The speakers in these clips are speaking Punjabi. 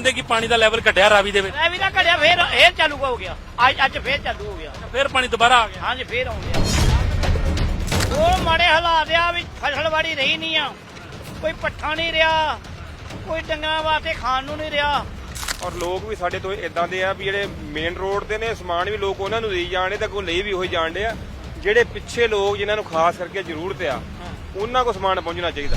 ਕਹਿੰਦੇ ਕਿ ਪਾਣੀ ਦਾ ਲੈਵਲ ਘਟਿਆ ਰਾਵੀ ਦੇ ਵਿੱਚ। ਐ ਵੀ ਨਾ ਘੜਿਆ ਫੇਰ ਫੇਰ ਚਾਲੂ ਹੋ ਗਿਆ। ਅੱਜ ਅੱਜ ਫੇਰ ਚਾਲੂ ਹੋ ਗਿਆ। ਫਿਰ ਪਾਣੀ ਦੁਬਾਰਾ ਆ ਗਿਆ। ਹਾਂਜੀ ਫੇਰ ਆਉਂ ਗਿਆ ਉਹ ਮਾੜੇ ਹਾਲਾਤ ਆ ਵੀ ਫਸਲਵਾੜੀ ਰਹੀ ਨਹੀਂ ਆ। ਕੋਈ ਪੱਠਾ ਨਹੀਂ ਰਿਹਾ ਕੋਈ ਡੰਗਰਾਂ ਵਾਸਤੇ ਖਾਣ ਨੂੰ ਨਹੀਂ ਰਿਹਾ। ਔਰ ਲੋਕ ਵੀ ਸਾਡੇ ਤੋਂ ਇਦਾਂ ਦੇ ਆ ਵੀ ਜਿਹੜੇ ਮੇਨ ਰੋਡ ਤੇ ਨੇ ਸਮਾਨ ਵੀ ਲੋਕ ਉਹਨਾਂ ਨੂੰ ਦੇਈ ਜਾਣਦੇ ਤਾਂ ਕੋਈ ਲਈ ਵੀ ਉਹੀ ਜਾਣਦੇ ਆ। ਜਿਹੜੇ ਪਿੱਛੇ ਲੋਕ ਜਿਨ੍ਹਾਂ ਨੂੰ ਖਾਸ ਕਰਕੇ ਜ਼ਰੂਰਤ ਆ ਉਹਨਾਂ ਕੋ ਸਮਾਨ ਪਹੁੰਚਣਾ ਚਾਹੀਦਾ।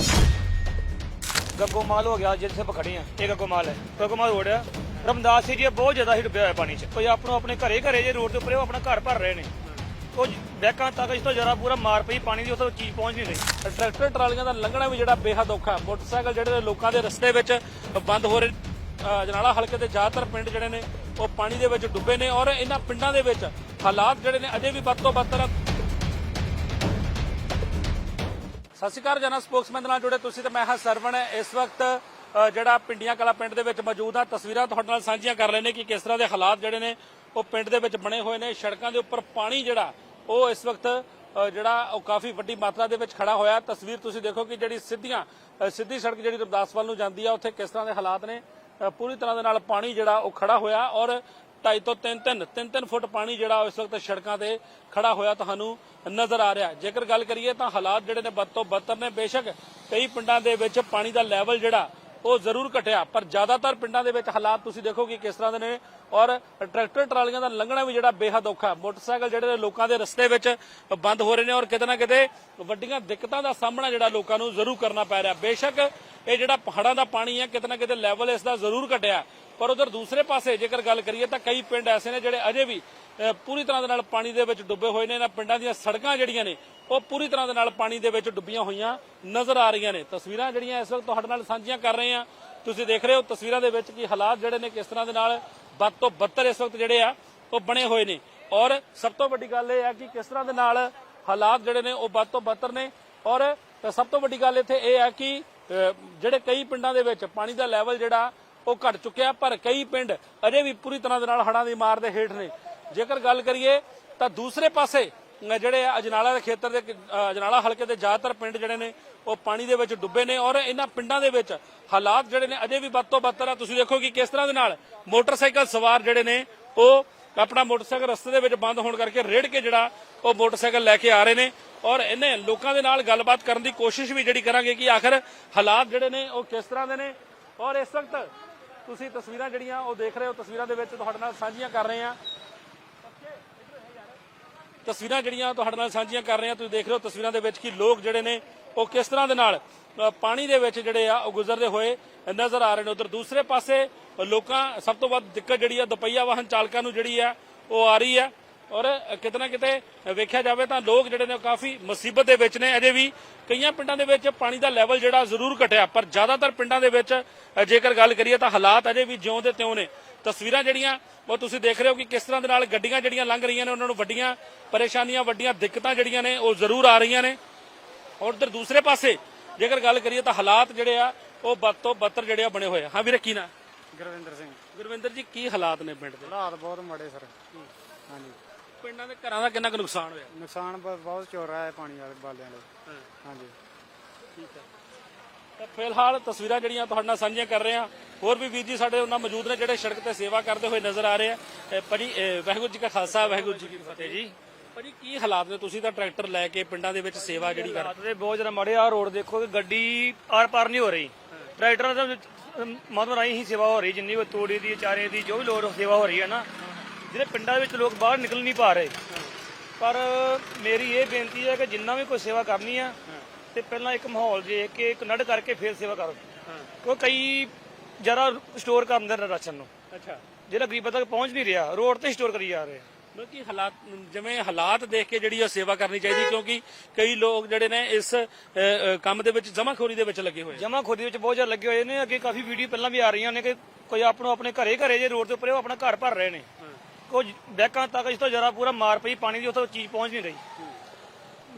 ਗੱਗੋ ਮਾਲ ਹੋ ਗਿਆ ਜਿੱਥੇ ਆਪਾਂ ਖੜੇ ਆ ਇਹ ਗੱਗੋ ਮਾਲ ਹੈ। ਗੱਗੋ ਮਾਲ ਰੋਡ ਆ ਰਮਦਾਸ ਏਰੀਆ ਬਹੁਤ ਜ਼ਿਆਦਾ ਹੀ ਡੁੱਬਿਆ ਹੋਇਆ ਪਾਣੀ 'ਚ। ਕੋਈ ਆਪਣੋ ਆਪਣੇ ਘਰੇ ਘਰੇ ਜੇ ਰੋਡ ਦੇ ਉੱਪਰ ਉਹ ਆਪਣਾ ਘਰ ਭਰ ਰਹੇ ਨੇ। ਉਹ ਬੈਕਾਂ ਤੱਕ ਇਸ ਤੋਂ ਜਰਾ ਪੂਰਾ ਮਾਰ ਪਈ ਪਾਣੀ ਦੀ ਉੱਥੋਂ ਚੀਜ਼ ਪਹੁੰਚ ਨਹੀਂ ਰਹੀ। ਟਰੈਕਟਰ ਟਰਾਲੀਆਂ ਦਾ ਲੰਘਣਾ ਵੀ ਜਿਹੜਾ ਬੇਹੱਦ ਔਖਾ ਮੋਟਰਸਾਈਕਲ ਜਿਹੜੇ ਲੋਕਾਂ ਦੇ ਰਸਤੇ ਵਿੱਚ ਬੰਦ ਹੋ ਰਹੇ ਅ, ਜਨਾਲਾ ਹਲਕੇ ਦੇ ਜ਼ਿਆਦਾਤਰ ਪਿੰਡ ਜਿਹੜੇ ਨੇ ਉਹ ਪਾਣੀ ਦੇ ਵਿੱਚ ਡੁੱਬੇ ਨੇ ਔਰ ਇਹਨਾਂ ਪਿੰਡਾਂ ਦੇ ਵਿੱਚ ਹਾਲਾਤ ਜਿਹੜੇ ਨੇ ਅਜੇ ਵੀ ਵੱਧ ਤੋਂ ਬੱਤਰ ਸਤਿ ਸ਼੍ਰੀ ਅਕਾਲ ਜਨਾ ਸਪੋਕਸਮੈਨ ਦੇ ਨਾਲ ਜੁੜੇ ਤੁਸੀਂ ਤੇ ਮੈਂ ਹਾਂ ਸਰਵਣ। ਇਸ ਵਕਤ ਜਿਹੜਾ ਪਿੰਡੀਆਂ ਕਲਾ ਪਿੰਡ ਦੇ ਵਿੱਚ ਮੌਜੂਦ ਆ, ਤਸਵੀਰਾਂ ਤੁਹਾਡੇ ਨਾਲ ਸਾਂਝੀਆਂ ਕਰ ਲੈਨੇ ਕਿ ਕਿਸ ਤਰ੍ਹਾਂ ਦੇ ਹਾਲਾਤ ਜਿਹੜੇ ਨੇ ਉਹ ਪਿੰਡ ਦੇ ਵਿੱਚ ਬਣੇ ਹੋਏ ਨੇ। ਸੜਕਾਂ ਦੇ ਉੱਪਰ ਪਾਣੀ ਜਿਹੜਾ, ਉਹ ਇਸ ਵਕਤ ਜਿਹੜਾ ਉਹ ਕਾਫੀ ਵੱਡੀ ਮਾਤਰਾ ਦੇ ਵਿੱਚ ਖੜਾ ਹੋਇਆ। ਤਸਵੀਰ ਤੁਸੀਂ ਦੇਖੋ ਕਿ ਜਿਹੜੀ ਸਿੱਧੀਆਂ ਸਿੱਧੀ ਸੜਕ ਜਿਹੜੀ ਰਬਦਾਸਵਾਲ ਨੂੰ ਜਾਂਦੀ ਆ, ਉੱਥੇ ਕਿਸ ਤਰ੍ਹਾਂ ਦੇ ਹਾਲਾਤ ਨੇ? ਪੂਰੀ ਤਰ੍ਹਾਂ ਦੇ ਨਾਲ ਪਾਣੀ ਜਿਹੜਾ ਉਹ ਖੜਾ ਹੋਇਆ ਔਰ ਢਾਈ ਤੋਂ 3 3 3 3 ਫੁੱਟ ਪਾਣੀ ਜਿਹੜਾ ਇਸ ਵਕਤ ਸੜਕਾਂ ਤੇ ਖੜਾ ਹੋਇਆ ਤੁਹਾਨੂੰ ਨਜ਼ਰ ਆ ਰਿਹਾ ਜੇਕਰ ਗੱਲ ਕਰੀਏ ਤਾਂ ਹਾਲਾਤ ਜਿਹੜੇ ਨੇ ਬਦ ਤੋਂ ਬੱਤਰ ਨੇ। ਬੇਸ਼ੱਕ ਕਈ ਪਿੰਡਾਂ ਦੇ ਵਿੱਚ ਪਾਣੀ ਦਾ ਲੈਵਲ ਜਿਹੜਾ, ਉਹ ਜ਼ਰੂਰ ਘਟਿਆ, ਪਰ ਜ਼ਿਆਦਾਤਰ ਪਿੰਡਾਂ ਦੇ ਵਿੱਚ ਹਾਲਾਤ ਤੁਸੀਂ ਦੇਖੋ ਕਿ ਕਿਸ ਤਰ੍ਹਾਂ ਦੇ ਨੇ। ਔਰ ਟਰੈਕਟਰ, ਟਰਾਲੀਆਂ ਦਾ ਲੰਘਣਾ ਵੀ ਜਿਹੜਾ ਬੇਹੱਦ ਔਖਾ ਹੈ। ਮੋਟਰਸਾਈਕਲ ਜਿਹੜੇ ਨੇ ਲੋਕਾਂ ਦੇ ਰਸਤੇ ਵਿੱਚ ਬੰਦ ਹੋ ਰਹੇ ਨੇ ਔਰ ਕਿਤੇ ਨਾ ਕਿਤੇ ਵੱਡੀਆਂ ਦਿੱਕਤਾਂ ਦਾ ਸਾਹਮਣਾ ਜਿਹੜਾ ਲੋਕਾਂ ਨੂੰ ਜ਼ਰੂਰ ਕਰਨਾ ਪੈ ਰਿਹਾ ਬੇਸ਼ੱਕ ਇਹ ਜਿਹੜਾ ਪਹਾੜਾਂ ਦਾ ਪਾਣੀ ਹੈ, ਕਿਤੇ ਨਾ ਕਿਤੇ ਲੈਵਲ ਇਸ ਦਾ ਜ਼ਰੂਰ ਘਟਿਆ। ਪਰ ਉਧਰ ਦੂਸਰੇ ਪਾਸੇ ਜੇਕਰ ਗੱਲ ਕਰੀਏ ਤਾਂ ਕਈ ਪਿੰਡ ਐਸੇ ਨੇ ਜਿਹੜੇ ਅਜੇ ਵੀ ਅਹ, ਪੂਰੀ ਤਰ੍ਹਾਂ ਦੇ ਨਾਲ ਪਾਣੀ ਦੇ ਵਿੱਚ ਡੁੱਬੇ ਹੋਏ ਨੇ। ਇਹਨਾਂ ਪਿੰਡਾਂ ਦੀਆਂ ਸੜਕਾਂ ਜਿਹੜੀਆਂ ਨੇ ਉਹ ਪੂਰੀ ਤਰ੍ਹਾਂ ਦੇ ਨਾਲ ਪਾਣੀ ਦੇ ਵਿੱਚ ਡੁੱਬੀਆਂ ਹੋਈਆਂ ਨਜ਼ਰ ਆ ਰਹੀਆਂ ਨੇ। ਤਸਵੀਰਾਂ ਜਿਹੜੀਆਂ ਇਸ ਵਕਤ ਤੁਹਾਡੇ ਨਾਲ ਸਾਂਝੀਆਂ ਕਰ ਰਹੇ ਹਾਂ। ਤੁਸੀਂ ਦੇਖ ਰਹੇ ਹੋ ਤਸਵੀਰਾਂ ਦੇ ਵਿੱਚ ਕਿ ਹਾਲਾਤ ਜਿਹੜੇ ਨੇ ਕਿਸ ਤਰ੍ਹਾਂ ਦੇ ਨਾਲ ਵੱਧ ਤੋਂ ਬੱਤਰ ਇਸ ਵਕਤ ਜਿਹੜੇ ਆ ਉਹ ਬਣੇ ਹੋਏ ਨੇ। ਔਰ ਸਭ ਤੋਂ ਵੱਡੀ ਗੱਲ ਇਹ ਹੈ ਕਿ ਕਿਸ ਤਰ੍ਹਾਂ ਦੇ ਨਾਲ ਹਾਲਾਤ ਜਿਹੜੇ ਨੇ ਉਹ ਵੱਧ ਤੋਂ ਬੱਤਰ ਨੇ। ਔਰ ਸਭ ਤੋਂ ਵੱਡੀ ਗੱਲ ਇੱਥੇ ਇਹ ਹੈ ਕਿ ਜਿਹੜੇ ਕਈ ਪਿੰਡਾਂ ਦੇ ਵਿੱਚ ਪਾਣੀ ਦਾ ਲੈਵਲ ਜਿਹੜਾ ਉਹ ਘਟ ਚੁੱਕਿਆ, ਪਰ ਕਈ ਪਿੰਡ ਅਜੇ ਵੀ ਪੂਰੀ ਤਰ੍ਹਾਂ ਦੇ ਨਾਲ ਹੜਾਂ ਦੀ ਮਾਰ ਦੇ ਹੇਠ ਨੇ। ਜੇਕਰ ਗੱਲ ਕਰੀਏ, ਤਾਂ ਦੂਸਰੇ ਪਾਸੇ ਜਿਹੜੇ ਅਜਨਾਲਾ ਦੇ ਖੇਤਰ ਦੇ ਅਜਨਾਲਾ ਹਲਕੇ ਦੇ ਜ਼ਿਆਦਾਤਰ ਪਿੰਡ ਜਿਹੜੇ ਨੇ, ਉਹ ਪਾਣੀ ਦੇ ਵਿੱਚ ਡੁੱਬੇ ਨੇ ਔਰ ਇਹਨਾਂ ਪਿੰਡਾਂ ਦੇ ਵਿੱਚ ਹਾਲਾਤ ਜਿਹੜੇ ਨੇ ਅਜੇ ਵੀ ਵੱਧ ਤੋਂ ਬੱਤਰ ਆ ਤੁਸੀਂ ਦੇਖੋ ਕਿ ਕਿਸ ਤਰ੍ਹਾਂ ਦੇ ਨਾਲ ਮੋਟਰਸਾਈਕਲ ਸਵਾਰ ਜਿਹੜੇ ਨੇ, ਉਹ ਆਪਣਾ ਮੋਟਰਸਾਈਕਲ ਰਸਤੇ ਦੇ ਵਿੱਚ ਬੰਦ ਹੋਣ ਕਰਕੇ ਰੇੜ ਕੇ ਜਿਹੜਾ ਉਹ ਮੋਟਰਸਾਈਕਲ ਲੈ ਕੇ ਆ ਰਹੇ ਨੇ ਔਰ ਇਹਨੇ ਲੋਕਾਂ ਦੇ ਨਾਲ ਗੱਲਬਾਤ ਕਰਨ ਦੀ ਕੋਸ਼ਿਸ਼ ਵੀ ਜਿਹੜੀ ਕਰਾਂਗੇ ਕਿ ਆਖਰ ਹਾਲਾਤ ਜਿਹੜੇ ਨੇ ਉਹ ਕਿਸ ਤਰ੍ਹਾਂ ਦੇ ਨੇ ਔਰ ਇਸ ਵਕਤ ਤੁਸੀਂ ਤਸਵੀਰਾਂ ਜਿਹੜੀਆਂ ਉਹ ਦੇਖ ਰਹੇ ਹੋ, ਤਸਵੀਰਾਂ ਦੇ ਵਿੱਚ ਤੁਹਾਡੇ ਨਾਲ ਸਾਂਝੀਆਂ ਕਰ ਰਹੇ ਹਾਂ। ਤਸਵੀਰਾਂ ਜਿਹੜੀਆਂ ਤੁਹਾਡੇ ਨਾਲ ਸਾਂਝੀਆਂ ਕਰ ਰਹੇ ਹਾਂ, ਤੁਸੀਂ ਦੇਖ ਰਹੇ ਹੋ ਤਸਵੀਰਾਂ ਦੇ ਵਿੱਚ ਕਿ ਲੋਕ ਜਿਹੜੇ ਨੇ, ਉਹ ਕਿਸ ਤਰ੍ਹਾਂ ਦੇ ਨਾਲ ਪਾਣੀ ਦੇ ਵਿੱਚ ਜਿਹੜੇ ਆ, ਉਹ ਗੁਜ਼ਰਦੇ ਹੋਏ ਨਜ਼ਰ ਆ ਰਹੇ ਨੇ। ਉਧਰ ਦੂਸਰੇ ਪਾਸੇ ਲੋਕਾਂ, ਸਭ ਤੋਂ ਵੱਧ ਦਿੱਕਤ ਜਿਹੜੀ ਆ, ਦੁਪਹੀਆ ਵਾਹਨ ਚਾਲਕਾਂ ਨੂੰ ਜਿਹੜੀ ਆ, ਉਹ ਆ ਰਹੀ ਆ। ਔਰ ਕਿਤੇ ਨਾ ਕਿਤੇ ਵੇਖਿਆ ਜਾਵੇ ਤਾਂ ਲੋਕ ਜਿਹੜੇ ਨੇ ਕਾਫੀ ਮੁਸੀਬਤ ਦੇ ਵਿੱਚ ਨੇ। ਅਜੇ ਵੀ ਕਈਆਂ ਪਿੰਡਾਂ ਦੇ ਵਿੱਚ ਪਾਣੀ ਦਾ ਲੈਵਲ ਜਿਹੜਾ ਜ਼ਰੂਰ ਘਟਿਆ ਪਰ ਜ਼ਿਆਦਾਤਰ ਪਿੰਡਾਂ ਦੇ ਵਿੱਚ ਜੇਕਰ ਗੱਲ ਕਰੀਏ ਤਾਂ ਹਾਲਾਤ ਅਜੇ ਵੀ ਜਿਉਂ ਦੇ ਤਿਉਂ ਨੇ। ਤਸਵੀਰਾਂ ਜਿਹੜੀਆਂ ਉਹ ਤੁਸੀਂ ਦੇਖ ਰਹੇ ਹੋ ਕਿ ਕਿਸ ਤਰ੍ਹਾਂ ਦੇ ਨਾਲ ਗੱਡੀਆਂ ਜਿਹੜੀਆਂ ਲੰਘ ਰਹੀਆਂ ਨੇ ਉਹਨਾਂ ਨੂੰ ਵੱਡੀਆਂ ਪਰੇਸ਼ਾਨੀਆਂ ਵੱਡੀਆਂ ਦਿੱਕਤਾਂ ਜਿਹੜੀਆਂ ਨੇ ਉਹ ਜ਼ਰੂਰ ਆ ਰਹੀਆਂ ਨੇ। ਔਰ ਉਧਰ ਦੂਸਰੇ ਪਾਸੇ ਜੇਕਰ ਗੱਲ ਕਰੀਏ ਤਾਂ ਹਾਲਾਤ ਜਿਹੜੇ ਆ ਉਹ ਵੱਧ ਤੋਂ ਬੱਤਰ ਜਿਹੜੇ ਆ ਬਣੇ ਹੋਏ ਆ। ਹਾਂ ਵੀਰੇ ਕੀ ਨਾ? ਗੁਰਵਿੰਦਰ ਸਿੰਘ। ਗੁਰਵਿੰਦਰ ਜੀ ਕੀ ਹਾਲਾਤ ਨੇ ਪਿੰਡ ਦੇ? ਹਾਲਾਤ ਬਹੁਤ ਮਾੜੇ ਸਰ। ਹਾਂਜੀ। ਪਿੰਡਾਂ ਦੇ ਘਰਾਂ ਦਾ ਕਿੰਨਾ ਕੁ ਨੁਕਸਾਨ ਹੋਇਆ? ਨੁਕਸਾਨ ਬ- ਬਹੁਤ ਚੋ ਰਿਹਾ ਹੈ ਪਾਣੀ ਵਾਲੇ ਬਾਲਿਆਂ ਲਈ ਹਾਂਜੀ। ਠੀਕ ਹੈ। ਤਾਂ ਫਿਲਹਾਲ ਤਸਵੀਰਾਂ ਜਿਹੜੀਆਂ ਤੁਹਾਡੇ ਨਾਲ ਸਾਂਝੀਆਂ ਕਰ ਰਹੇ ਹਾਂ। ਹੋਰ ਵੀ ਵੀਰ ਜੀ ਸਾਡੇ ਉਹਨਾਂ ਮੌਜੂਦ ਨੇ ਜਿਹੜੇ ਸੜਕ ਤੇ ਸੇਵਾ ਕਰਦੇ ਹੋਏ ਨਜ਼ਰ ਆ ਰਹੇ ਆ। ਭਾਜੀ ਵਾਹਿਗੁਰੂ ਜੀ ਕਾ ਖਾਲਸਾ ਵਾਹਿਗੁਰੂ ਜੀ ਕੀ ਫਤਿਹ। ਜੀ। ਭਾਜੀ ਕੀ ਹਾਲਾਤ ਨੇ? ਤੁਸੀਂ ਤਾਂ ਟਰੈਕਟਰ ਲੈ ਕੇ ਪਿੰਡਾਂ ਦੇ ਵਿੱਚ ਸੇਵਾ ਜਿਹੜੀ ਕਰ ਹਾਲਾਤ ਦੇ ਬਹੁਤ ਜ਼ਿਆਦਾ ਮਾੜੇ। ਆ ਰੋਡ ਦੇਖੋ ਕਿ ਗੱਡੀ ਆਰ ਪਾਰ ਨਹੀਂ ਹੋ ਰਹੀ। ਟਰੈਕਟਰਾਂ ਦਾ ਮਤਲਬ ਰਾਹੀਂ ਹੀ ਸੇਵਾ ਹੋ ਰਹੀ। ਜਿੰਨੀ ਵੀ ਤੂੜੀ ਦੀ ਚਾਰੇ ਦੀ ਜੋ ਵੀ ਲੋੜ ਸੇਵਾ ਹੋ ਰਹੀ ਹੈ ਨਾ। ਜਿਹੜੇ ਪਿੰਡਾਂ ਦੇ ਵਿੱਚ ਲੋਕ ਬਾਹਰ ਨਿਕਲ ਨਹੀਂ ਪਾ ਰਹੇ। ਪਰ ਮੇਰੀ ਇਹ ਬੇਨਤੀ ਹੈ ਕਿ ਜਿੰਨਾ ਵੀ ਕੋਈ ਸੇਵਾ ਕਰਨੀ ਆ ਤੇ ਪਹਿਲਾਂ ਇੱਕ ਮਾਹੌਲ ਦੇਖ ਕੇ ਇੱਕ ਨੜ ਕਰਕੇ ਫਿਰ ਸੇਵਾ ਕਰੋ। ਕਿਉਂ ਕਈ ਜਰਾ ਸਟੋਰ ਕਰਦੇ ਨੇ ਰਾਸ਼ਨ ਨੂੰ। ਅੱਛਾ। ਜਿਹੜਾ ਗਰੀਬਾਂ ਤੱਕ ਪਹੁੰਚ ਨਹੀਂ ਰਿਹਾ ਰੋਡ ਤੇ ਸਟੋਰ ਕਰੀ ਜਾ ਰਹੇ ਆ। ਮਤਲਬ ਕਿ ਹਾਲਾਤ ਜਿਵੇਂ ਹਾਲਾਤ ਦੇਖ ਕੇ ਜਿਹੜੀ ਉਹ ਸੇਵਾ ਕਰਨੀ ਚਾਹੀਦੀ ਕਿਉਂਕਿ ਕਈ ਲੋਕ ਜਿਹੜੇ ਨੇ ਇਸ ਕੰਮ ਦੇ ਵਿੱਚ ਜਮਾਖੋਰੀ ਦੇ ਵਿੱਚ ਲੱਗੇ ਹੋਏ ਆ। ਜਮਾ ਖੋਦੀ ਵਿੱਚ ਬਹੁਤ ਜ਼ਿਆਦਾ ਲੱਗੇ ਹੋਏ ਨੇ। ਅੱਗੇ ਕਾਫੀ ਵੀਡੀਓ ਪਹਿਲਾਂ ਵੀ ਆ ਰਹੀਆਂ ਨੇ ਕਿ ਕੋਈ ਆਪਣੋ ਆਪਣੇ ਘਰੇ ਘਰੇ ਜੇ ਰੋਡ ਦੇ ਉੱਪਰ ਉਹ ਆਪਣਾ ਘਰ ਭਰ ਰਹੇ ਨੇ। ਕੁਝ ਬੈਕਾਂ ਤੱਕ ਇਸ ਤੋਂ ਜਰਾ ਪੂਰਾ ਮਾਰ ਪਈ ਪਾਣੀ ਦੀ ਉੱਥੋਂ ਚੀਜ਼ ਪਹੁੰਚ ਨਹੀਂ ਰਹੀ।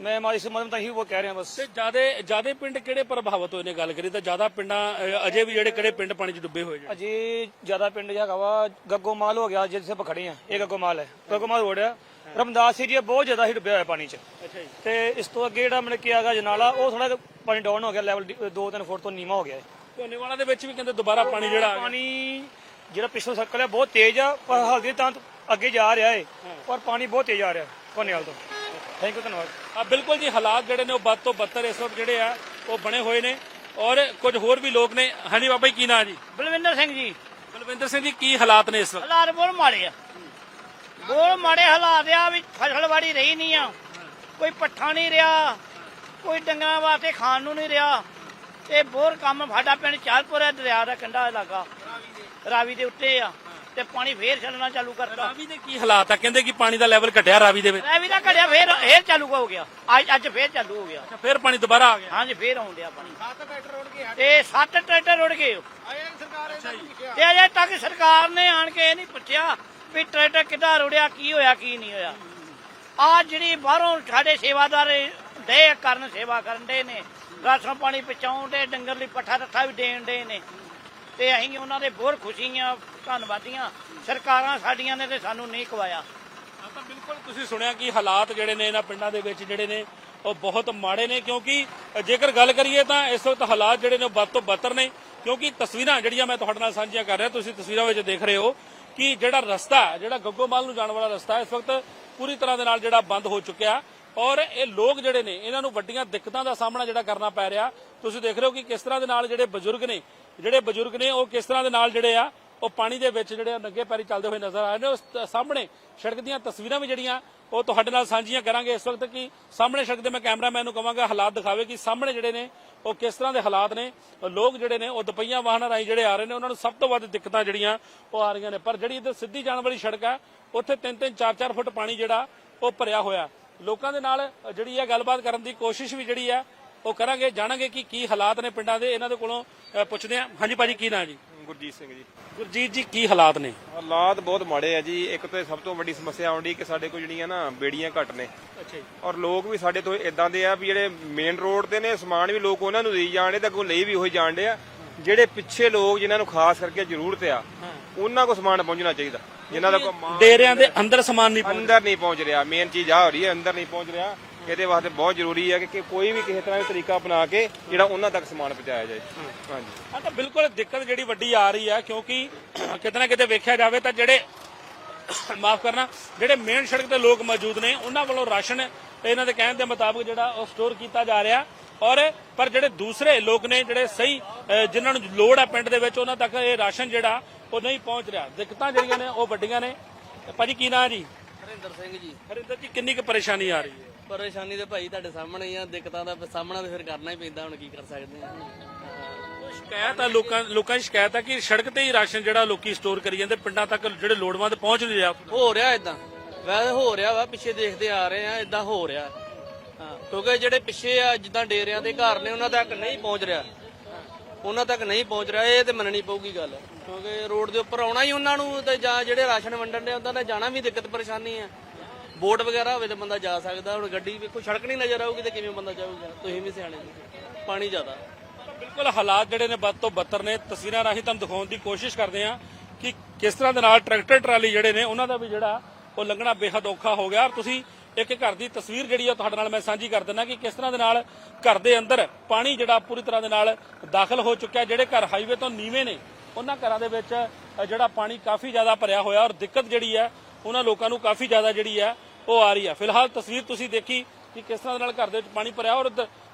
ਮੈਂ ਮਾ ਇਸ ਮਤਲਬ ਤਾਂ ਹੀ ਉਹ ਕਹਿ ਰਿਹਾ ਬਸ। ਤੇ ਜਿਆਦੇ ਜਿਆਦੇ ਪਿੰਡ ਕਿਹੜੇ ਪ੍ਰਭਾਵਿਤ ਹੋਏ ਨੇ ਗੱਲ ਕਰੀ ਤਾਂ ਜ਼ਿਆਦਾ ਪਿੰਡਾਂ ਅ, ਅਜੇ ਵੀ ਜਿਹੜੇ ਕਿਹੜੇ ਪਿੰਡ ਪਾਣੀ 'ਚ ਡੁੱਬੇ ਹੋਏ ਜੀ? ਅਜੇ ਜ਼ਿਆਦਾ ਪਿੰਡ ਹੈਗਾ ਵਾ ਗੱਗੋ ਮਾਲ ਹੋ ਗਿਆ ਜਿੱਥੇ ਆਪਾਂ ਖੜੇ ਆ। ਇਹ ਗੱਗੋ ਮਾਲ ਹੈ। ਗੱਗੋ ਮਾਲ ਰੋਡ ਆ। ਰਮਦਾਸ ਏਰੀਆ ਬਹੁਤ ਜ਼ਿਆਦਾ ਹੀ ਡੁੱਬਿਆ ਹੋਇਆ ਪਾਣੀ 'ਚ। ਅੱਛਾ ਜੀ। ਤੇ ਇਸ ਤੋਂ ਅੱਗੇ ਜਿਹੜਾ ਮਨ ਕੀ ਹੈਗਾ ਜਨਾਲਾ ਉਹ ਥੋੜਾ ਪਾਣੀ ਡਾਊਨ ਹੋ ਗਿਆ ਲੈਵਲ 2-3 ਫੁੱਟ ਤੋਂ ਨੀਵਾ ਹੋ ਗਿਆ ਹੈ ਧੋਨੇਵਾਲਾ ਦੇ ਵਿੱਚ ਵੀ ਕਹਿੰਦੇ ਦੁਬਾਰਾ ਪਾਣੀ ਜਿਹੜਾ ਆ ਗਿਆ। ਪਾਣੀ ਜਿਹੜਾ ਪਿਛਲਾ ਸਰਕਲ ਹੈ ਬਹੁਤ ਤੇਜ਼ ਆ ਪਰ ਹਲਦੀ ਤਾਂ ਅੱਗੇ ਜਾ ਰਿਹਾ ਹੈ। ਪਰ ਪਾਣੀ ਬਹੁਤ ਤੇਜ਼ ਆ ਰਿਹਾ ਕੋਨੇਵਾਲ ਤੋਂ। ਥੈਂਕ ਯੂ ਧੰਨਵਾਦ। ਆ ਬਿਲਕੁਲ ਜੀ ਹਾਲਾਤ ਜਿਹੜੇ ਨੇ ਉਹ ਵੱਧ ਤੋਂ ਬੱਤਰ ਇਸ ਵਕਤ ਜਿਹੜੇ ਆ ਉਹ ਬਣੇ ਹੋਏ ਨੇ। ਔਰ ਕੁਝ ਹੋਰ ਵੀ ਲੋਕ ਨੇ। ਹਾਂਜੀ ਬਾਬਾ ਜੀ ਕੀ ਨਾਂ ਜੀ? ਬਲਵਿੰਦਰ ਸਿੰਘ ਜੀ। ਬਲਵਿੰਦਰ ਸਿੰਘ ਜੀ ਕੀ ਹਾਲਾਤ ਨੇ ਇਸ ਵਕਤ? ਹਾਲਾਤ ਬਹੁਤ ਮਾੜੇ ਆ। ਬਹੁਤ ਮਾੜੇ ਹਾਲਾਤ ਆ ਵੀ ਫਸਲ ਵਾੜੀ ਰਹੀ ਨਹੀਂ ਆ। ਕੋਈ ਪੱਠਾ ਨਹੀਂ ਰਿਹਾ ਕੋਈ ਡੰਗਰਾਂ ਵਾਸਤੇ ਖਾਣ ਨੂੰ ਨਹੀਂ ਰਿਹਾ। ਇਹ ਬਹੁਤ ਕੰਮ ਸਾਡਾ ਪਿੰਡ ਚਾਲਪੁਰ ਹੈ ਦਰਿਆ ਦਾ ਕੰਢਾ ਇਲਾਕਾ। ਰਾਵੀ ਦੇ ਉੱਤੇ ਆ। ਤੇ ਪਾਣੀ ਫੇਰ ਛੱਡਣਾ ਚਾਲੂ ਕਰਤਾ। ਰਾਵੀ ਦੇ ਕੀ ਹਾਲਾਤ ਆ? ਕਹਿੰਦੇ ਕਿ ਪਾਣੀ ਦਾ ਲੈਵਲ ਘਟਿਆ ਰਾਵੀ ਦੇ ਵਿੱਚ। ਰਾਵੀ ਦਾ ਘੜਿਆ ਫੇਰ ਫੇਰ ਚਾਲੂ ਹੋ ਗਿਆ। ਅੱਜ ਅੱਜ ਫੇਰ ਚਾਲੂ ਹੋ ਗਿਆ। ਅੱਛਾ, ਫਿਰ ਪਾਣੀ ਦੁਬਾਰਾ ਆ ਗਿਆ? ਹਾਂਜੀ ਫੇਰ ਆਉਣ ਡਿਆ ਪਾਣੀ। ਸੱਤ ਟਰੈਕਟਰ ਰੁੜ ਗਏ ਤੇ ਸੱਤ ਟਰੈਕਟਰ ਰੁੜ ਗਏ। ਤੇ ਅਜੇ ਤੱਕ ਸਰਕਾਰ ਨੇ ਆਣ ਕੇ ਇਹ ਨਹੀਂ ਪੁੱਛਿਆ ਵੀ ਟਰੈਕਟਰ ਕਿੱਦਾਂ ਰੁੜਿਆ ਕੀ ਹੋਇਆ ਕੀ ਨਹੀਂ ਹੋਇਆ। ਆ ਜਿਹੜੀ ਬਾਹਰੋਂ ਸਾਡੇ ਸੇਵਾਦਾਰ ਦੇ ਕਰਨ ਸੇਵਾ ਕਰਨ ਦੇ ਨੇ ਰਾਸ਼ਨ ਪਾਣੀ ਪਹੁੰਚਾਉਣ ਦੇ ਡੰਗਰ ਲਈ ਪੱਠਾ ਰੱਠਾ ਵੀ ਦੇਣ ਦੇ ਨੇ। ਤੇ ਅਸੀਂ ਉਹਨਾਂ ਦੇ ਬਹੁਤ ਖੁਸ਼ੀਆਂ ਧੰਨਵਾਦੀਆਂ। ਸਰਕਾਰਾਂ ਸਾਡੀਆਂ ਨੇ ਤੇ ਸਾਨੂੰ ਨਹੀਂ ਖਵਾਇਆ। ਹਾਂ ਤਾਂ ਬਿਲਕੁਲ ਤੁਸੀਂ ਸੁਣਿਆ ਕਿ ਹਾਲਾਤ ਜਿਹੜੇ ਨੇ ਇਹਨਾਂ ਪਿੰਡਾਂ ਦੇ ਵਿੱਚ ਜਿਹੜੇ ਨੇ ਉਹ ਬਹੁਤ ਮਾੜੇ ਨੇ ਕਿਉਂਕਿ ਜੇਕਰ ਗੱਲ ਕਰੀਏ ਤਾਂ ਇਸ ਵਕਤ ਹਾਲਾਤ ਜਿਹੜੇ ਨੇ ਉਹ ਵੱਧ ਤੋਂ ਬੱਤਰ ਨੇ। ਕਿਉਂਕਿ ਤਸਵੀਰਾਂ ਜਿਹੜੀਆਂ ਮੈਂ ਤੁਹਾਡੇ ਨਾਲ ਸਾਂਝੀਆਂ ਕਰ ਰਿਹਾ ਤੁਸੀਂ ਤਸਵੀਰਾਂ ਵਿੱਚ ਦੇਖ ਰਹੇ ਹੋ ਕਿ ਜਿਹੜਾ ਰਸਤਾ ਹੈ, ਜਿਹੜਾ ਗੱਗੋਮਾਲ ਨੂੰ ਜਾਣ ਵਾਲਾ ਰਸਤਾ ਇਸ ਵਕਤ ਪੂਰੀ ਤਰ੍ਹਾਂ ਦੇ ਨਾਲ ਜਿਹੜਾ ਬੰਦ ਹੋ ਚੁੱਕਿਆ। ਔਰ ਇਹ ਲੋਕ ਜਿਹੜੇ ਨੇ ਇਹਨਾਂ ਨੂੰ ਵੱਡੀਆਂ ਦਿੱਕਤਾਂ ਦਾ ਸਾਹਮਣਾ ਜਿਹੜਾ ਕਰਨਾ ਪੈ ਰਿਹਾ। ਤੁਸੀਂ ਦੇਖ ਰਹੇ ਹੋ ਕਿ ਕਿਸ ਤਰ੍ਹਾਂ ਦੇ ਨਾਲ ਜਿਹੜੇ ਬਜ਼ੁਰਗ ਨੇ ਜਿਹੜੇ ਬਜ਼ੁਰਗ ਨੇ, ਉਹ ਕਿਸ ਤਰ੍ਹਾਂ ਦੇ ਨਾਲ ਜਿਹੜੇ ਆ, ਉਹ ਪਾਣੀ ਦੇ ਵਿੱਚ ਜਿਹੜੇ ਆ ਨੰਗੇ ਪੈਰੀ ਚੱਲਦੇ ਹੋਏ ਨਜ਼ਰ ਆ ਰਹੇ ਨੇ। ਉਸ ਸਾਹਮਣੇ ਸੜਕ ਦੀਆਂ ਤਸਵੀਰਾਂ ਵੀ ਜਿਹੜੀਆਂ, ਉਹ ਤੁਹਾਡੇ ਨਾਲ ਸਾਂਝੀਆਂ ਕਰਾਂਗੇ ਇਸ ਵਕਤ ਕਿ ਸਾਹਮਣੇ ਸੜਕ ਦੇ ਮੈਂ ਕੈਮਰਾਮੈਨ ਨੂੰ ਕਹਾਂਗਾ ਹਾਲਾਤ ਦਿਖਾਵੇ ਕਿ ਸਾਹਮਣੇ ਜਿਹੜੇ ਨੇ, ਉਹ ਕਿਸ ਤਰ੍ਹਾਂ ਦੇ ਹਾਲਾਤ ਨੇ। ਲੋਕ ਜਿਹੜੇ ਨੇ, ਉਹ ਦੁਪਹੀਆਂ ਵਾਹਨਾਂ ਰਾਹੀਂ ਜਿਹੜੇ ਆ ਰਹੇ ਨੇ, ਉਹਨਾਂ ਨੂੰ ਸਭ ਤੋਂ ਵੱਧ ਦਿੱਕਤਾਂ ਜਿਹੜੀਆਂ, ਉਹ ਆ ਰਹੀਆਂ ਨੇ। ਪਰ ਜਿਹੜੀ ਇੱਧਰ ਸਿੱਧੀ ਜਾਣ ਵਾਲੀ ਸੜਕ ਹੈ ਉੱਥੇ 3-3 4-4 ਫੁੱਟ ਪਾਣੀ ਜਿਹੜਾ, ਉਹ ਭਰਿਆ ਹੋਇਆ। ਲੋਕਾਂ ਦੇ ਨਾਲ ਜਿਹੜੀ ਹੈ ਗੱਲਬਾਤ ਕਰਨ ਦੀ ਕੋਸ਼ਿਸ਼ ਵੀ ਜਿਹੜੀ ਹੈ ਉਹ ਕਰਾਂਗੇ ਜਾਣਾਂਗੇ ਕਿ ਕੀ ਹਾਲਾਤ ਨੇ ਪਿੰਡਾਂ ਦੇ ਇਹਨਾਂ ਦੇ ਕੋਲੋਂ ਅ, ਪੁੱਛਦੇ ਹਾਂ। ਹਾਂਜੀ ਭਾਜੀ ਕੀ ਨਾਂ ਜੀ? ਗੁਰਜੀਤ ਸਿੰਘ ਜੀ। ਗੁਰਜੀਤ ਜੀ ਕੀ ਹਾਲਾਤ ਨੇ? ਹਾਲਾਤ ਬਹੁਤ ਮਾੜੇ ਆ ਜੀ। ਇੱਕ ਤਾਂ ਸਭ ਤੋਂ ਵੱਡੀ ਸਮੱਸਿਆ ਆਉਂਦੀ ਕਿ ਸਾਡੇ ਕੋਲ ਜਿਹੜੀਆਂ ਨਾ ਬੇੜੀਆਂ ਘੱਟ ਨੇ। ਅੱਛਾ ਜੀ। ਔਰ ਲੋਕ ਵੀ ਸਾਡੇ ਤੋਂ ਇਦਾਂ ਦੇ ਆ ਵੀ ਜਿਹੜੇ ਮੇਨ ਰੋਡ ਤੇ ਨੇ ਸਮਾਨ ਵੀ ਲੋਕ ਉਹਨਾਂ ਨੂੰ ਦੇਈ ਜਾਣਦੇ ਤਾਂ ਅੱਗੋਂ ਲਈ ਵੀ ਉਹੀ ਜਾਣਦੇ ਆ। ਜਿਹੜੇ ਪਿੱਛੇ ਲੋਕ ਜਿਨ੍ਹਾਂ ਨੂੰ ਖਾਸ ਕਰਕੇ ਜ਼ਰੂਰਤ ਆ ਉਹਨਾਂ ਕੋਲ ਸਮਾਨ ਪਹੁੰਚਣਾ ਚਾਹੀਦਾ। ਜਿਨ੍ਹਾਂ ਦਾ ਕੋਈ ਮਾਲ ਡੇਰਿਆਂ ਦੇ ਅੰਦਰ ਸਮਾਨ ਨਹੀਂ ਅੰਦਰ ਨਹੀਂ ਪਹੁੰਚ ਰਿਹਾ। ਮੇਨ ਚੀਜ਼ ਆ ਹੋ ਰਹੀ ਹੈ ਅੰਦਰ ਨਹੀਂ ਪਹੁੰਚ ਰਿਹਾ। ਇਹਦੇ ਵਾਸਤੇ ਬਹੁਤ ਜ਼ਰੂਰੀ ਹੈ ਕਿ ਕੋਈ ਵੀ ਕਿਸੇ ਤਰ੍ਹਾਂ ਦਾ ਤਰੀਕਾ ਅਪਣਾ ਕੇ ਜਿਹੜਾ ਉਹਨਾਂ ਤੱਕ ਸਮਾਨ ਪਹੁੰਚਾਇਆ ਜਾਏ। ਹਾਂਜੀ। ਹਾਂ ਤਾਂ ਬਿਲਕੁਲ ਦਿੱਕਤ ਜਿਹੜੀ ਵੱਡੀ ਆ ਰਹੀ ਹੈ ਕਿਉਂਕਿ ਕਿਤੇ ਨਾ ਕਿਤੇ ਵੇਖਿਆ ਜਾਵੇ ਤਾਂ ਜਿਹੜੇ ਮਾਫ ਕਰਨਾ ਜਿਹੜੇ ਮੇਨ ਸੜਕ ਤੇ ਲੋਕ ਮੌਜੂਦ ਨੇ ਉਹਨਾਂ ਵੱਲੋਂ ਰਾਸ਼ਨ ਇਹਨਾਂ ਦੇ ਕਹਿਣ ਦੇ ਮੁਤਾਬਕ ਜਿਹੜਾ ਉਹ ਸਟੋਰ ਕੀਤਾ ਜਾ ਰਿਹਾ। ਔਰ ਪਰ ਜਿਹੜੇ ਦੂਸਰੇ ਲੋਕ ਨੇ ਜਿਹੜੇ ਸਹੀ ਜਿਨ੍ਹਾਂ ਨੂੰ ਲੋੜ ਹੈ ਪਿੰਡ ਦੇ ਵਿੱਚ ਉਹਨਾਂ ਤੱਕ ਇਹ ਰਾਸ਼ਨ ਜਿਹੜਾ ਉਹ ਨਹੀਂ ਪਹੁੰਚ ਰਿਹਾ। ਦਿੱਕਤਾਂ ਜਿਹੜੀਆਂ ਨੇ ਉਹ ਵੱਡੀਆਂ ਨੇ। ਭਾਜੀ ਕੀ ਨਾਂ ਹੈ ਜੀ? ਹਰਿੰਦਰ ਸਿੰਘ ਜੀ। ਹਰਿੰਦਰ ਜੀ ਕਿੰਨੀ ਕੁ ਪਰੇਸ਼ਾਨੀ ਆ ਰਹੀ ਹੈ? ਪਰੇਸ਼ਾਨੀ ਤੇ ਭਾਈ ਤੁਹਾਡੇ ਸਾਹਮਣੇ ਹੀ ਆ ਦਿੱਕਤਾਂ ਦਾ ਸਾਹਮਣਾ ਤੇ ਫਿਰ ਕਰਨਾ ਹੀ ਪੈਂਦਾ ਹੁਣ ਕੀ ਕਰ ਸਕਦੇ ਆ। ਸ਼ਿਕਾਇਤ ਆ ਲੋਕਾਂ ਲੋਕਾਂ ਦੀ ਸ਼ਿਕਾਇਤ ਆ ਕਿ ਸੜਕ ਤੇ ਹੀ ਰਾਸ਼ਨ ਜਿਹੜਾ ਲੋਕੀ ਸਟੋਰ ਕਰੀ ਜਾਂਦੇ ਪਿੰਡਾਂ ਤੱਕ ਜਿਹੜੇ ਲੋੜਵੰਦ ਪਹੁੰਚ ਨਹੀਂ ਰਿਹਾ। ਹੋ ਰਿਹਾ ਇਦਾਂ ਵੈਸੇ ਹੋ ਰਿਹਾ ਵਾ ਪਿੱਛੇ ਦੇਖਦੇ ਆ ਰਹੇ ਆ ਇਦਾਂ ਹੋ ਰਿਹਾ। ਹਾਂ ਕਿਉਂਕਿ ਜਿਹੜੇ ਪਿੱਛੇ ਆ ਜਿੱਦਾਂ ਡੇਰਿਆਂ ਦੇ ਘਰ ਨੇ ਉਹਨਾਂ ਤੱਕ ਨਹੀਂ ਪਹੁੰਚ ਰਿਹਾ। ਉਹਨਾਂ ਤੱਕ ਨਹੀਂ ਪਹੁੰਚ ਰਿਹਾ ਇਹ ਤੇ ਮੰਨਣੀ ਪਊਗੀ ਗੱਲ। ਕਿਉਂਕਿ ਰੋਡ ਦੇ ਉੱਪਰ ਆਉਣਾ ਹੀ ਉਹਨਾਂ ਨੂੰ ਤੇ ਜਾਂ ਜਿਹੜੇ ਰਾਸ਼ਨ ਵੰਡਣ ਦੇ ਉਹਨਾਂ ਨੇ ਜਾਣਾ ਵੀ ਦਿੱਕਤ ਪਰੇਸ਼ਾਨੀ ਆ। ਬੋਟ ਵਗੈਰਾ ਹੋਵੇ ਤਾਂ ਬੰਦਾ ਜਾ ਸਕਦਾ, ਹੁਣ ਗੱਡੀ ਵੇਖੋ, ਸੜਕ ਨਹੀਂ ਨਜ਼ਰ ਆਊਗੀ ਤੇ ਕਿਵੇਂ ਬੰਦਾ ਜਾਊਗਾ? ਤੁਸੀਂ ਵੀ ਸਿਆਣੇ ਜੀ ਪਾਣੀ ਜ਼ਿਆਦਾ। ਬਿਲਕੁਲ ਹਾਲਾਤ ਜਿਹੜੇ ਨੇ ਵੱਧ ਤੋਂ ਬੱਤਰ ਨੇ। ਤਸਵੀਰਾਂ ਰਾਹੀਂ ਤੁਹਾਨੂੰ ਦਿਖਾਉਣ ਦੀ ਕੋਸ਼ਿਸ਼ ਕਰਦੇ ਹਾਂ ਕਿ ਕਿਸ ਤਰ੍ਹਾਂ ਦੇ ਨਾਲ ਟਰੈਕਟਰ ਟਰਾਲੀ ਜਿਹੜੇ ਨੇ, ਉਹਨਾਂ ਦਾ ਵੀ ਜਿਹੜਾ ਉਹ ਲੰਘਣਾ ਬੇਹੱਦ ਔਖਾ ਹੋ ਗਿਆ। ਔਰ ਤੁਸੀਂ ਇੱਕ ਘਰ ਦੀ ਤਸਵੀਰ ਜਿਹੜੀ ਆ, ਤੁਹਾਡੇ ਨਾਲ ਮੈਂ ਸਾਂਝੀ ਕਰ ਦਿੰਦਾ ਕਿ ਕਿਸ ਤਰ੍ਹਾਂ ਦੇ ਨਾਲ ਘਰ ਦੇ ਅੰਦਰ ਪਾਣੀ ਜਿਹੜਾ ਪੂਰੀ ਤਰ੍ਹਾਂ ਦੇ ਨਾਲ ਦਾਖਲ ਹੋ ਚੁੱਕਿਆ। ਜਿਹੜੇ ਘਰ ਹਾਈਵੇ ਤੋਂ ਨੀਵੇਂ ਨੇ, ਉਹਨਾਂ ਘਰਾਂ ਦੇ ਵਿੱਚ ਜਿਹੜਾ ਪਾਣੀ ਕਾਫੀ ਜ਼ਿਆਦਾ ਭਰਿਆ ਹੋਇਆ। ਔਰ ਦਿੱਕਤ ਜਿਹੜੀ ਹੈ ਉਹਨਾਂ ਲੋਕਾਂ ਨੂੰ ਕਾਫੀ ਜ਼ਿਆਦਾ ਜਿਹੜੀ ਹੈ ਉਹ ਆ ਰਹੀ ਹੈ ਫਿਲਹਾਲ ਤਸਵੀਰ ਤੁਸੀਂ ਦੇਖੀ ਕਿ ਕਿਸ ਤਰ੍ਹਾਂ ਦੇ ਨਾਲ ਘਰ ਦੇ ਵਿੱਚ ਪਾਣੀ ਭਰਿਆ ਔਰ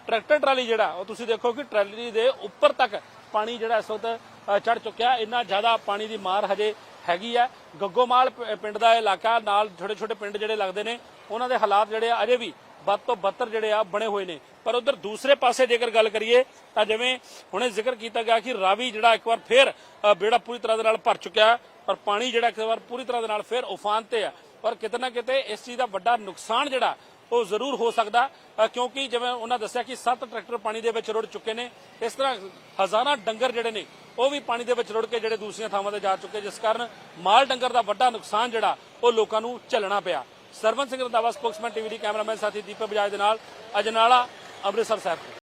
ਟਰੈਕਟਰ ਟਰਾਲੀ ਜਿਹੜਾ, ਉਹ ਤੁਸੀਂ ਦੇਖੋ ਕਿ ਟਰਾਲੀ ਦੇ ਉੱਪਰ ਤੱਕ ਪਾਣੀ ਜਿਹੜਾ ਇਸ ਵਕਤ ਚੜ ਚੁੱਕਿਆ। ਇੰਨਾ ਜ਼ਿਆਦਾ ਪਾਣੀ ਦੀ ਮਾਰ ਹਜੇ ਹੈਗੀ ਆ। ਗੱਗੋਮਾਲ ਪਿੰਡ ਦਾ ਇਲਾਕਾ, ਨਾਲ ਛੋਟੇ ਛੋਟੇ ਪਿੰਡ ਜਿਹੜੇ ਲੱਗਦੇ ਨੇ, ਉਹਨਾਂ ਦੇ ਹਾਲਾਤ ਜਿਹੜੇ ਆ, ਅਜੇ ਵੀ ਵੱਧ ਤੋਂ ਬੱਤਰ ਜਿਹੜੇ ਆ, ਬਣੇ ਹੋਏ ਨੇ। ਪਰ ਉਧਰ ਦੂਸਰੇ ਪਾਸੇ ਜੇਕਰ ਗੱਲ ਕਰੀਏ, ਤਾਂ ਜਿਵੇਂ ਹੁਣੇ ਜ਼ਿਕਰ ਕੀਤਾ ਗਿਆ ਕਿ ਰਾਵੀ ਜਿਹੜਾ ਇੱਕ ਵਾਰ ਫੇਰ ਬੇੜਾ ਪੂਰੀ ਤਰ੍ਹਾਂ ਦੇ ਨਾਲ ਭਰ ਚੁੱਕਿਆ ਔਰ ਪਾਣੀ ਜਿਹੜਾ ਇੱਕ ਵਾਰ ਪੂਰੀ ਤਰ੍ਹਾਂ ਦੇ ਨਾਲ ਫੇਰ ਉਫਾਨ ਤੇ ਆ। ਪਰ ਕਿਤੇ ਨਾ ਕਿਤੇ ਇਸ ਚੀਜ਼ ਦਾ ਵੱਡਾ ਨੁਕਸਾਨ ਜਿਹੜਾ, ਉਹ ਜ਼ਰੂਰ ਹੋ ਸਕਦਾ ਕਿਉਂਕਿ ਜਿਵੇਂ ਉਹਨਾਂ ਦੱਸਿਆ ਕਿ 7 ਟਰੈਕਟਰ ਪਾਣੀ ਦੇ ਵਿੱਚ ਰੁੜ ਚੁੱਕੇ ਨੇ, ਇਸ ਤਰ੍ਹਾਂ ਹਜ਼ਾਰਾਂ ਡੰਗਰ ਜਿਹੜੇ ਨੇ, ਉਹ ਵੀ ਪਾਣੀ ਦੇ ਵਿੱਚ ਰੁੜ ਕੇ ਜਿਹੜੇ ਦੂਸਰੀਆਂ ਥਾਵਾਂ ਤੇ ਜਾ ਚੁੱਕੇ, ਜਿਸ ਕਾਰਨ ਮਾਲ ਡੰਗਰ ਦਾ ਵੱਡਾ ਨੁਕਸਾਨ ਜਿਹੜਾ, ਉਹ ਲੋਕਾਂ ਨੂੰ ਝੱਲਣਾ ਪਿਆ। ਸਰਵਨ ਸਿੰਘ ਰੰਧਾਵਾ, ਸਪੋਕਸਮੈਨ ਟੀਵੀ ਦੀ ਕੈਮਰਾਮੈਨ ਸਾਥੀ ਦੀਪਕ ਬਜਾਜ ਦੇ ਨਾਲ, ਅਜਨਾਲਾ, ਅੰਮ੍ਰਿਤਸਰ ਸਾਹਿਬ। ਤੋਂ